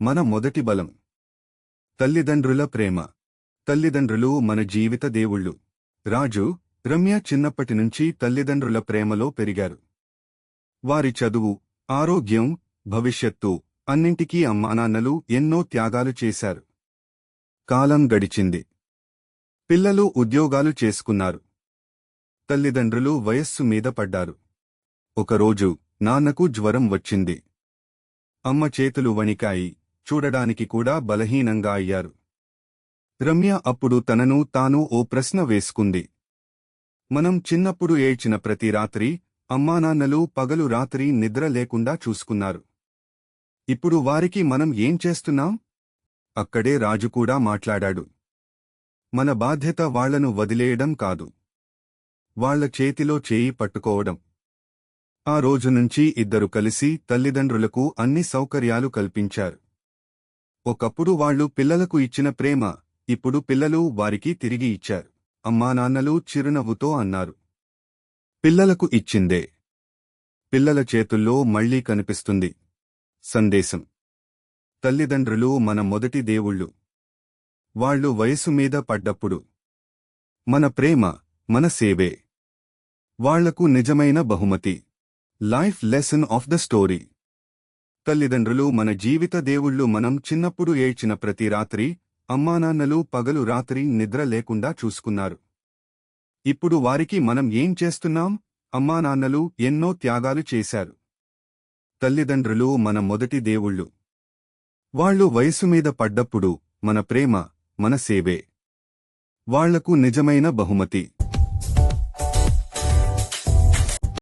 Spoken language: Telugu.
మన మొదటి బలం. తల్లిదండ్రుల ప్రేమ. తల్లిదండ్రులు మన జీవిత దేవుళ్ళు. రాజు రమ్య చిన్నప్పటి నుంచి తల్లిదండ్రుల ప్రేమలో పెరిగారు. వారి చదువు ఆరోగ్యం భవిష్యత్తు అన్నింటికీ అమ్మానాన్నలు ఎన్నో త్యాగాలు చేశారు. కాలం గడిచింది. పిల్లలు ఉద్యోగాలు చేసుకున్నారు. తల్లిదండ్రులు వయస్సు మీద పడ్డారు. ఒకరోజు నాన్నకు జ్వరం వచ్చింది. అమ్మ చేతులు వణికాయి చూడడానికి కూడా బలహీనంగా అయ్యారు. రమ్య అప్పుడు తనను తాను ఓ ప్రశ్న వేసుకుంది. మనం చిన్నప్పుడు ఏడ్చిన ప్రతి రాత్రి అమ్మానాన్నలు పగలు రాత్రి నిద్ర లేకుండా చూసుకున్నారు. ఇప్పుడు వారికి మనం ఏం చేస్తున్నాం? అక్కడే రాజు కూడా మాట్లాడాడు. మన బాధ్యత వాళ్ళను వదిలేయడం కాదు. వాళ్ళ చేతిలో చేయి పట్టుకోవడం. ఆ రోజు నుంచి ఇద్దరు కలిసి తల్లిదండ్రులకు అన్ని సౌకర్యాలు కల్పించారు. ఒకప్పుడు వాళ్ళు పిల్లలకు ఇచ్చిన ప్రేమ ఇప్పుడు పిల్లలు వారికి తిరిగి ఇచ్చారు. అమ్మానాన్నలు చిరునవ్వుతో అన్నారు. పిల్లలకు ఇచ్చిందే. పిల్లల చేతుల్లో మళ్ళీ కనిపిస్తుంది. సందేశం. తల్లిదండ్రులు మన మొదటి దేవుళ్ళు. వాళ్ళు వయసు మీద పడ్డప్పుడు. మన ప్రేమ మన సేవే. వాళ్ళకు నిజమైన బహుమతి. Life lesson of the story. తల్లిదండ్రులు మన జీవిత దేవుళ్ళు మనం చిన్నప్పుడు ఏడ్చిన ప్రతి రాత్రి అమ్మానాన్నలు పగలు రాత్రి నిద్ర లేకుండా చూసుకున్నారు. ఇప్పుడు వారికి మనం ఏం చేస్తున్నాం? అమ్మానాన్నలు ఎన్నో త్యాగాలు చేశారు. తల్లిదండ్రులు మన మొదటి దేవుళ్ళు. వాళ్ళు వయసుమీద పడ్డప్పుడు మన ప్రేమ మన సేవే. వాళ్ళకు నిజమైన బహుమతి.